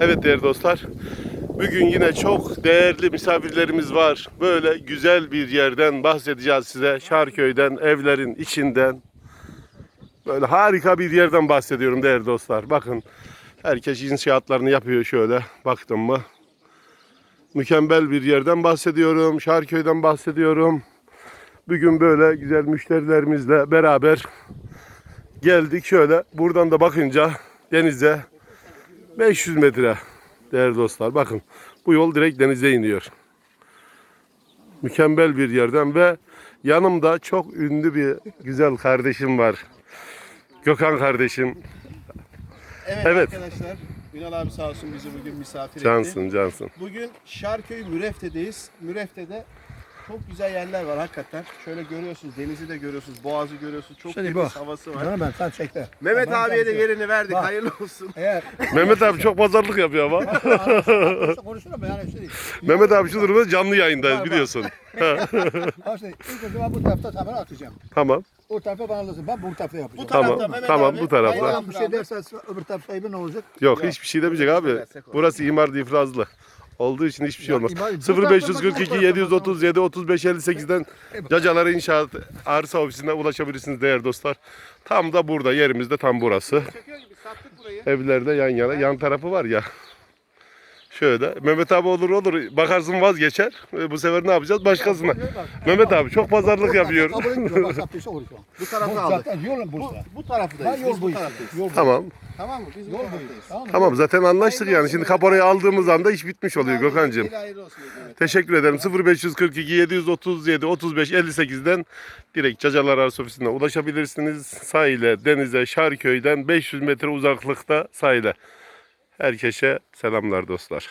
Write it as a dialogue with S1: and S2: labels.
S1: Evet değerli dostlar. Bugün yine çok değerli misafirlerimiz var. Böyle güzel bir yerden bahsedeceğiz size. Şarköy'den, evlerin içinden. Böyle harika bir yerden bahsediyorum değerli dostlar. Bakın herkes inşaatlarını yapıyor şöyle. Baktım mı? Mükemmel bir yerden bahsediyorum. Şarköy'den bahsediyorum. Bugün böyle güzel müşterilerimizle beraber geldik şöyle. Buradan da bakınca denize 500 metre değerli dostlar. Bakın bu yol direkt denize iniyor. Mükemmel bir yerden ve yanımda çok ünlü bir güzel kardeşim var. Gökhan kardeşim.
S2: Evet,
S1: Evet.
S2: arkadaşlar. Ünal abi sağ olsun bizi bugün misafir etti.
S1: Cansın cansın.
S2: Bugün Şarköy Mürefte'deyiz. Mürefte'de çok güzel yerler var hakikaten. Şöyle görüyorsunuz denizi de görüyorsunuz, boğazı görüyorsunuz. Çok
S3: Şimdi
S2: temiz
S3: bu.
S2: havası var.
S3: Canım ben sen çekte.
S2: Mehmet
S3: Ben
S2: abiye de
S3: sen-
S2: yerini verdik.
S3: Bak.
S2: Hayırlı olsun.
S3: Eğer
S1: Mehmet abi çok pazarlık yapıyor ama.
S3: konuşur ama yani şey.
S1: Mehmet abi şu durumda canlı
S3: var.
S1: biliyorsun.
S3: Ha işte ilk önce ben bu tarafta tabanı atacağım.
S1: Tamam.
S3: O tarafa bana alırsın. Ben bu tarafta yapacağım.
S2: Bu tarafta
S1: Tamam,
S2: Mehmet
S1: tamam,
S2: abi.
S1: bu tarafta.
S2: Hayırlı
S3: Adam
S2: olsun
S3: bir şey
S2: abi.
S3: derse öbür taraf sahibi ne olacak?
S1: Yok,
S2: Yok.
S1: hiçbir şey demeyecek abi. Burası imar ifrazlı. Olduğu için hiçbir şey olmaz.
S3: imar- bu tarafta
S1: 0542
S3: bak,
S1: 737 35 58'den Cacalar İnşaat Arsa Ofisi'ne ulaşabilirsiniz değerli dostlar. Tam da burada yerimizde tam burası.
S2: Çekiyor gibi sattık burayı.
S1: Evlerde yan yana. Yan tarafı var ya. Şöyle. Mehmet abi olur olur. Bakarsın vazgeçer. E, Bu sefer ne yapacağız? Başkasına. Mehmet abi çok pazarlık yapıyor.
S3: Kabul etmiyor. Bak saptıysa olur şu an.
S2: Bu tarafı
S3: Bu
S2: aldık.
S3: zaten yolun
S2: Bu,
S3: Bursa.
S2: bu
S3: Ben
S2: taraftayız.
S3: yol
S2: Biz
S3: bu
S2: bu
S3: işte.
S2: taraftayız.
S3: Yol bu.
S1: Tamam.
S2: Tamam mı? Biz bu
S3: Yol bu.
S2: taraftayız.
S3: Tamam mı?
S1: Tamam zaten anlaştık yani. Şimdi kaporayı aldığımız anda iş bitmiş oluyor Gökhan'cığım.
S2: Hayırlı olsun.
S1: Teşekkür ederim. 0542 737 35 58'den direkt Cacalar Arsa Ofisi'ne ulaşabilirsiniz. Sahile, denize, Şarköy'den 500 metre uzaklıkta sahile. Herkese selamlar dostlar.